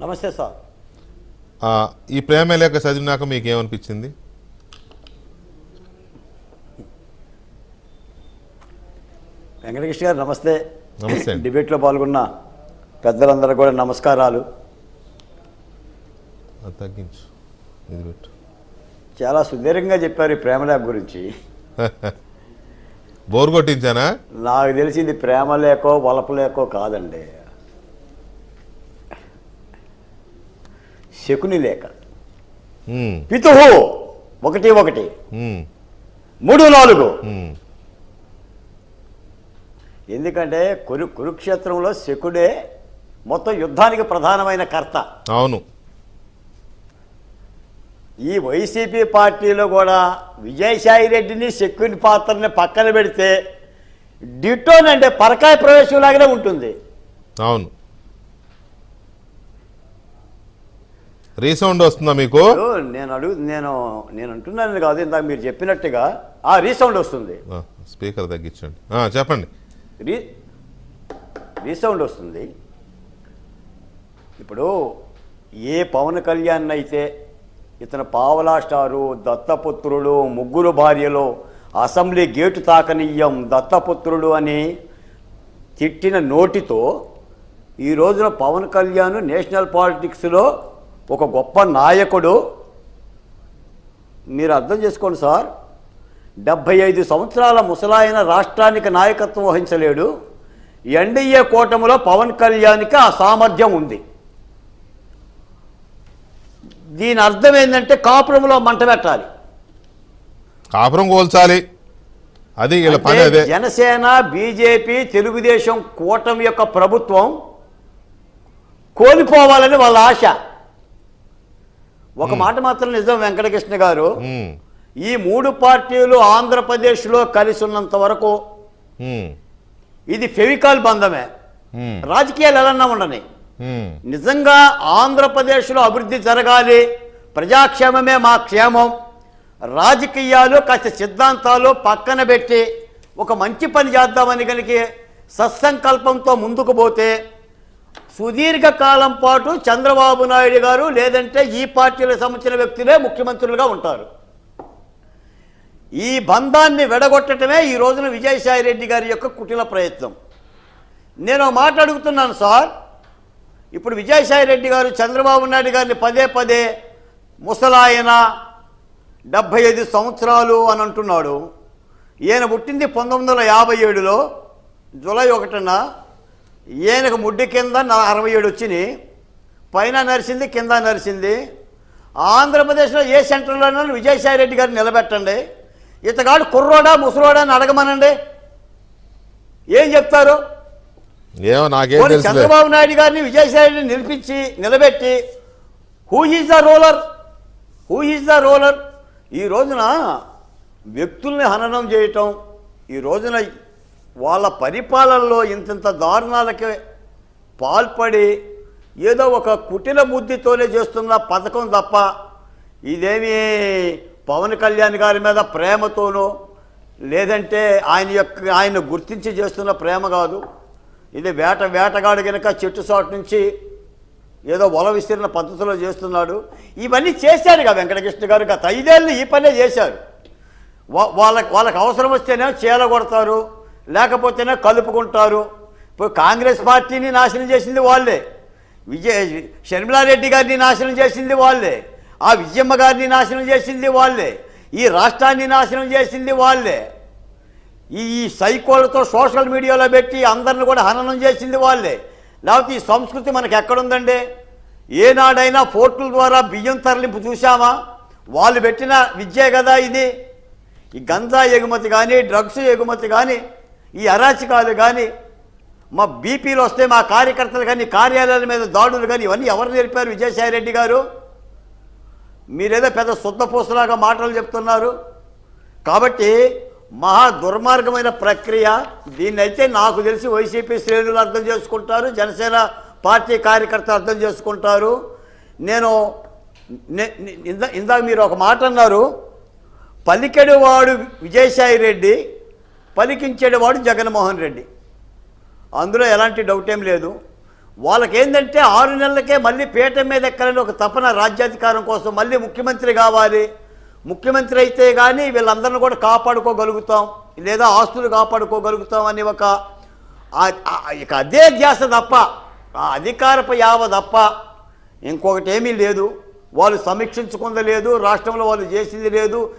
నమస్తే సార్. ఈ ప్రేమ లేఖ చదివినాక మీకు ఏమనిపించింది వెంకటకృష్ణ గారు నమస్తే. నమస్తే. డిబేట్లో పాల్గొన్న పెద్దలందరూ కూడా నమస్కారాలు. తగ్గించు. ఇది పెట్టు. చాలా సుదీర్ఘంగా చెప్పారు ఈ ప్రేమలేఖ గురించి. బోర్ కొట్టించానా? నాకు తెలిసింది ప్రేమ లేకో వలపు లేకో కాదండి. శకుని లేఖ. పితుహు ఒకటి ఒకటి. మూడు నాలుగు. ఎందుకంటే కురు కురుక్షేత్రంలో శకుడే మొత్తం యుద్ధానికి ప్రధానమైన కర్త. అవును. ఈ వైసీపీ పార్టీలో కూడా విజయసాయి రెడ్డిని శకుని పాత్రని పక్కన పెడితే డిటోన్ అంటే పరకాయ ప్రవేశం లాగానే ఉంటుంది. అవును. రీసౌండ్ వస్తుందా మీకు? నేను అడుగు నేను నేను అంటున్నాను కాదు ఇందాక మీరు చెప్పినట్టుగా ఆ రీసౌండ్ వస్తుంది. స్పీకర్ తగ్గించండి. చెప్పండి. రీ రీసౌండ్ వస్తుంది. ఇప్పుడు ఏ పవన్ కళ్యాణ్ అయితే ఇతను పావలా స్టారు దత్తపుత్రుడు ముగ్గురు భార్యలు అసెంబ్లీ గేటు తాకనీయం దత్తపుత్రుడు అని తిట్టిన నోటితో ఈ రోజున పవన్ కళ్యాణ్ నేషనల్ పాలిటిక్స్లో ఒక గొప్ప నాయకుడు. మీరు అర్థం చేసుకోండి సార్. డెబ్భై ఐదు సంవత్సరాల ముసలాయన రాష్ట్రానికి నాయకత్వం వహించలేడు. ఎన్డీఏ కూటమిలో పవన్ కళ్యాణ్కి ఆ సామర్థ్యం ఉంది. దీని అర్థం ఏంటంటే కాపురంలో మంట పెట్టాలి. కాపురం కోల్చాలి. అది. జనసేన బీజేపీ తెలుగుదేశం కూటమి యొక్క ప్రభుత్వం కోల్పోవాలని వాళ్ళ ఆశ. ఒక మాట మాత్రం నిజం వెంకటకృష్ణ గారు. ఈ మూడు పార్టీలు ఆంధ్రప్రదేశ్లో కలిసి ఉన్నంత వరకు ఇది ఫెవికాల్ బంధమే. రాజకీయాలు ఎలా ఉండని. నిజంగా ఆంధ్రప్రదేశ్లో అభివృద్ధి జరగాలి. ప్రజాక్షేమమే మా క్షేమం. రాజకీయాలు కాస్త సిద్ధాంతాలు పక్కన పెట్టి ఒక మంచి పని చేద్దామని కనుక సత్సంకల్పంతో ముందుకు పోతే సుదీర్ఘకాలం పాటు చంద్రబాబు నాయుడు గారు లేదంటే ఈ పార్టీలకు సంబంధించిన వ్యక్తులే ముఖ్యమంత్రులుగా ఉంటారు. ఈ బంధాన్ని వెడగొట్టడమే ఈ రోజున విజయసాయి రెడ్డి గారి యొక్క కుటిల ప్రయత్నం. నేను మాట్లాడుగుతున్నాను మాట అడుగుతున్నాను సార్. ఇప్పుడు విజయసాయి రెడ్డి గారు చంద్రబాబు నాయుడు గారిని పదే పదే ముసలాయన డెబ్భై ఐదు సంవత్సరాలు అని అంటున్నాడు. ఈయన పుట్టింది పంతొమ్మిది వందల యాభై ఏడులో జూలై ఒకటిన ఈయనకు ముడ్డి కింద నా- అరవై ఏడు వచ్చినాయి. పైన నరిసింది కింద నరిసింది ఆంధ్రప్రదేశ్లో ఏ సెంటర్లోనూ విజయసాయి రెడ్డి గారిని నిలబెట్టండి. ఇతగాడు కుర్రోడా ముసలోడా అని అడగమనండి. ఏం చెప్తారు? చంద్రబాబు నాయుడు గారిని విజయసాయిని నిలిపించి నిలబెట్టి who is the roller who is the roller ఈ రోజున వ్యక్తుల్ని హననం చేయటం ఈ రోజున వాళ్ళ పరిపాలనలో ఇంతింత దారుణాలకి పాల్పడి ఏదో ఒక కుటిల బుద్ధితోనే చేస్తున్న పథకం తప్ప ఇదేమీ పవన్ కళ్యాణ్ గారి మీద ప్రేమతోనో లేదంటే ఆయన యొక్క ఆయన గుర్తించి చేస్తున్న ప్రేమ కాదు. ఇది వేట వేటగాడు గనక చెట్టు సాటు నుంచి ఏదో వల విస్తీర్ణ పద్ధతిలో చేస్తున్నాడు. ఇవన్నీ చేశారు కదా వెంకటకృష్ణ గారు. గత ఐదేళ్ళు ఈ పనే చేశారు. వా- వాళ్ళకి వాళ్ళకి అవసరం వస్తేనే చీల కొడతారు లేకపోతేనే కలుపుకుంటారు. ఇప్పుడు కాంగ్రెస్ పార్టీని నాశనం చేసింది వాళ్ళే. విజయ షర్మిలారెడ్డి గారిని నాశనం చేసింది వాళ్ళే. ఆ విజయమ్మ గారిని నాశనం చేసింది వాళ్ళే. ఈ రాష్ట్రాన్ని నాశనం చేసింది వాళ్ళే. ఈ ఈ సైకోలతో సోషల్ మీడియాలో పెట్టి అందరిని కూడా హననం చేసింది వాళ్ళే. లేకపోతే ఈ సంస్కృతి మనకు ఎక్కడుందండి? ఏనాడైనా ఫోర్టుల ద్వారా బియ్యం తరలింపు చూసామా వాళ్ళు పెట్టిన విద్యే కదా ఇది. ఈ గంజా ఎగుమతి కానీ డ్రగ్స్ ఎగుమతి కానీ ఈ అరాచకాలు కానీ మా బీపీలు వస్తే మా కార్యకర్తలు కానీ కార్యాలయాల మీద దాడులు కానీ ఇవన్నీ ఎవరు నేర్పారు విజయసాయి రెడ్డి గారు? మీరేదో పెద్ద శుద్ధపూసలాగా మాటలు చెప్తున్నారు. కాబట్టి మహా దుర్మార్గమైన ప్రక్రియ. దీన్నైతే నాకు తెలిసి వైసీపీ శ్రేణులు అర్థం చేసుకుంటారు జనసేన పార్టీ కార్యకర్తలు అర్థం చేసుకుంటారు. నేను ఇందా ఇందాక మీరు ఒక మాట అన్నారు పలికెడువాడు విజయసాయి రెడ్డి పలికించేవాడు జగన్మోహన్ రెడ్డి. అందులో ఎలాంటి డౌట్ ఏం లేదు. వాళ్ళకేంటంటే ఆరు నెలలకే మళ్ళీ పీఠం మీద ఎక్కాలని ఒక తపన రాజ్యాధికారం కోసం మళ్ళీ ముఖ్యమంత్రి కావాలి. ముఖ్యమంత్రి అయితే కానీ వీళ్ళందరిని కూడా కాపాడుకోగలుగుతాం లేదా ఆస్తులు కాపాడుకోగలుగుతాం అని ఒక ఇక అదే ధ్యాస తప్ప ఆ అధికారపు యావ తప్ప ఇంకొకటి ఏమీ లేదు. వాళ్ళు సమీక్షించుకుంది లేదు రాష్ట్రంలో వాళ్ళు చేసింది లేదు.